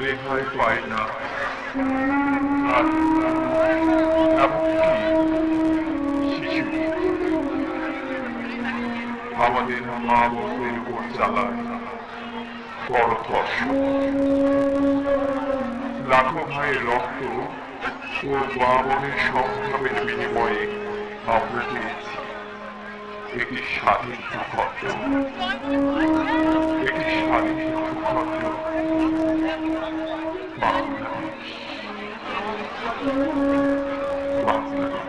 রেহাই পায় আমাদের মা বোনের উপর চালায় লাখো ভাইয়ের রক্ত ও মা বোনের সংগ্রামের বিনিময়ে আপনাকে একটি স্বাধীন ভূখণ্ড একটি স্বাধীন ভূখণ্ড বাংলাদেশ বাংলাদেশ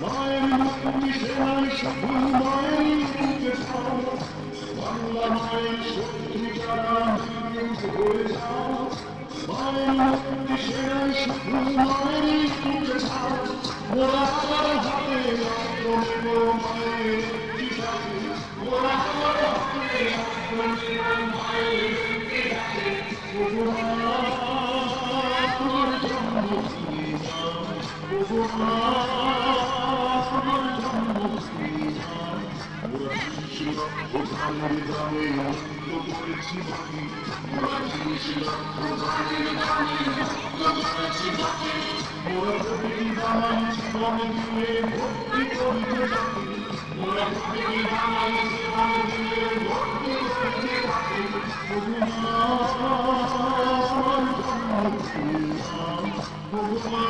মায়ের মাতৃ সেবায় সকল মায়ের মুক্তিতে পাও বাংলা মায়ের শক্তি যারা মুক্তিতে করে যাও মায়ের মাতৃ সেবায় সকল মায়ের মুক্তিতে পাও মোরা আমার হাতে আক্রমণ করো মায়ের মুক্তি থাকে মোরা আমার হাতে আক্রমণ করো মায়ের মুক্তি থাকে প্রভু আমার জন্ম দিয়ে যাও প্রভু আমার ভগবান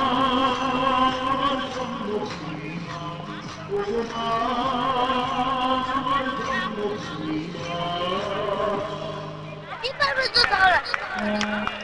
你把门知道了。